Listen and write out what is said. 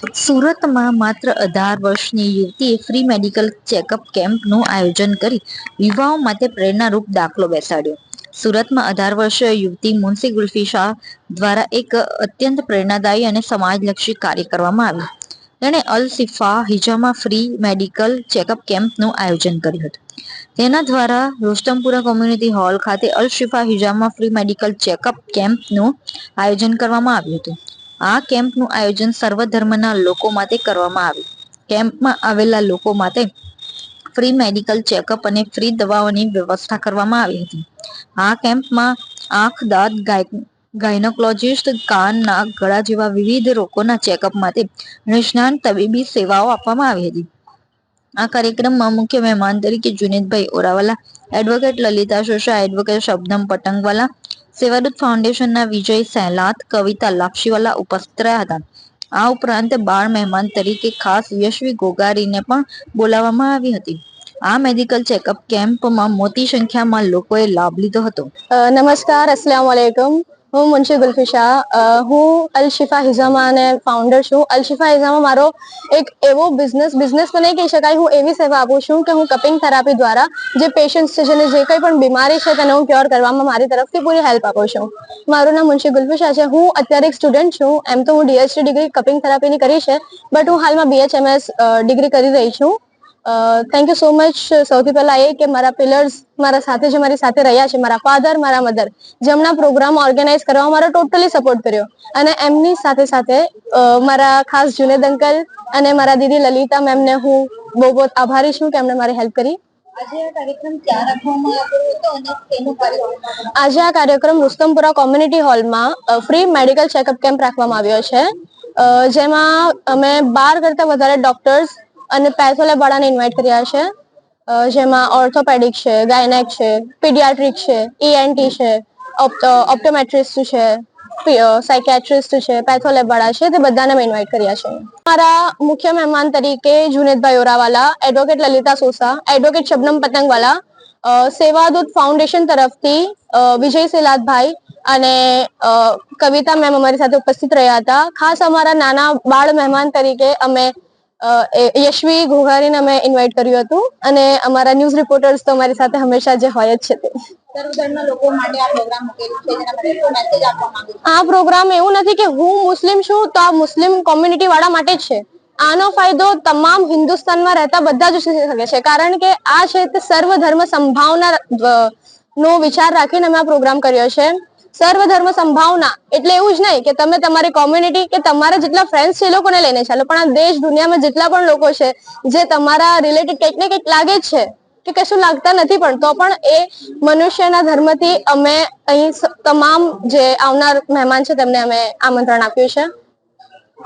સુરતમાં માત્ર અઢાર વર્ષની યુવતીએ ફ્રી મેડિકલ ચેકઅપ કેમ્પનું આયોજન કરી યુવાઓ માટે પ્રેરણારૂપ દાખલો બેસાડ્યો. સુરતમાં અઢાર વર્ષીય યુવતી મુન્સી ગુલ્ફી શાહ દ્વારા એક અત્યંત પ્રેરણાદાયી અને સમાજલક્ષી કાર્ય કરવામાં આવ્યું. તેણે Al Shifa Hijama free medical checkup કેમ્પનું આયોજન કર્યું હતું. તેના દ્વારા રોસ્તમપુરા કોમ્યુનિટી હોલ ખાતે અલ શિફા હિજામાં ફ્રી મેડિકલ ચેકઅપ કેમ્પનું આયોજન કરવામાં આવ્યું હતું. આ કેમ્પનું આયોજન સર્વ ધર્મના લોકો માટે કરવામાં આવ્યું. કેમ્પમાં આવેલા લોકો માટે ફ્રી મેડિકલ ચેકઅપ અને ફ્રી દવાઓની વ્યવસ્થા કરવામાં આવી હતી. આ કેમ્પમાં આંખ, દાંત ગાયનોકોલોજીસ્ટ, કાન, નાક, ગળા જેવા વિવિધ રોગોના ચેકઅપ માટે નિષ્ણાંત તબીબી સેવાઓ આપવામાં આવી હતી. આ કાર્યક્રમમાં મુખ્ય મહેમાન તરીકે જુનેદભાઈ ઓરાવાલા, એડવોકેટ લલિતા શોષા, એડવોકેટ શબનમ પટંગવાલા સેવાદૂત ફાઉન્ડેશનના વિજય સહેલાત, કવિતા લાપશીવાલા ઉપસ્થિત રહ્યા હતા. આ ઉપરાંત બાળ મહેમાન તરીકે ખાસ યશવી ગોગારીને પણ બોલાવવામાં આવી હતી. આ મેડિકલ ચેકઅપ કેમ્પમાં મોટી સંખ્યામાં લોકોએ લાભ લીધો હતો. નમસ્કાર, અસલામ હું મુનશી ગુલ્ફી હું અલ શિફા હિઝામા અને ફાઉન્ડર છું. અલ શિફા હિઝામા મારો એક એવો બિઝનેસ બિઝનેસ તો નહીં કહી શકાય. હું એવી સેવા આપું છું કે હું કપિંગ થેરાપી દ્વારા જે પેશન્ટ્સ છે, જેને જે કંઈ પણ બીમારી છે, તેને હું ક્યોર કરવામાં મારી તરફથી પૂરી હેલ્પ આપું છું. મારું નામ મુનશી ગુલ્ફી છે. હું અત્યારે એક સ્ટુડન્ટ છું. એમ તો હું ડીએચડી ડિગ્રી કપિંગ થેરાપીની કરી છે બટ હું હાલમાં બીએચએમએસ ડિગ્રી કરી રહી છું. થેન્ક યુ સો મચ સૌથી પહેલા એ કે મારા પિલર્સ મારા સાથે જે મારી સાથે રહ્યા છે મારા ફાધર મારા મધર જેમના પ્રોગ્રામ ઓર્ગેનાઇઝ કરવામાં મારો ટોટલી સપોર્ટ કર્યો. અને એમની સાથે સાથે મારા ખાસ જુનેદ અંકલ અને મારા દીદી લલિતા મેમને હું બહુ બહુ આભારી છું કે એમણે મારી હેલ્પ કરી. આજે આ કાર્યક્રમ રુસ્તમપુરા કોમ્યુનિટી હોલમાં ફ્રી મેડિકલ ચેકઅપ કેમ્પ રાખવામાં આવ્યો છે. જેમાં અમે બાર કરતા વધારે ડોક્ટર્સ અને પેથોલેબાળાને ઇન્વાઇટ કર્યા છે. જેમાં ઓર્થોપેડિક છે ગાયનેક છે પીડિયાટ્રિક છે ઈએનટી છે ઓપ્ટોમેટ્રિસ્ટ છે સાયકેટ્રિસ્ટ છે પેથોલેબાળા છે, તે બધાને મેં ઇન્વાઇટ કર્યા છે. મારા મુખ્ય મહેમાન તરીકે Junedbhai Orawala advocate Lalita Sosa advocate Shabnam Patangwala Sevadoot foundation તરફથી વિજય સેલાદભાઈ અને કવિતા મેમ અમારી સાથે ઉપસ્થિત રહ્યા હતા. ખાસ અમારા નાના બાળ મહેમાન તરીકે અમે યશવી ઘોઘારીને અમે ઇન્વાઇટ કર્યું હતું અને અમારા ન્યૂઝ રિપોર્ટર્સ તો અમારી સાથે હંમેશા જે હોય જ છે તે. આ પ્રોગ્રામ આ એવું નથી કે હું મુસ્લિમ છું તો આ મુસ્લિમ કોમ્યુનિટી વાળા માટે જ છે. આનો ફાયદો તમામ હિન્દુસ્તાનમાં રહેતા બધા જ ઉઠી શકે છે. કારણ કે આ છે તે સર્વ ધર્મ સંભાવના નો વિચાર રાખીને અમે આ પ્રોગ્રામ કર્યો છે. સર્વ ધર્મ સંભાવના એટલે એવું જ નહીં કે તમે તમારી કોમ્યુનિટી કે તમારા જેટલા ફ્રેન્ડ્સ છે એ લોકોને લઈને ચાલો. પણ આ દેશ દુનિયામાં જેટલા પણ લોકો છે, જે તમારા રિલેટેડ કંઈક ને કંઈક લાગે છે, કે કશું લાગતા નથી પણ, તો પણ એ મનુષ્યના ધર્મથી અમે અહીં તમામ જે આવનાર મહેમાન છે, તેમને અમે આમંત્રણ આપ્યું છે.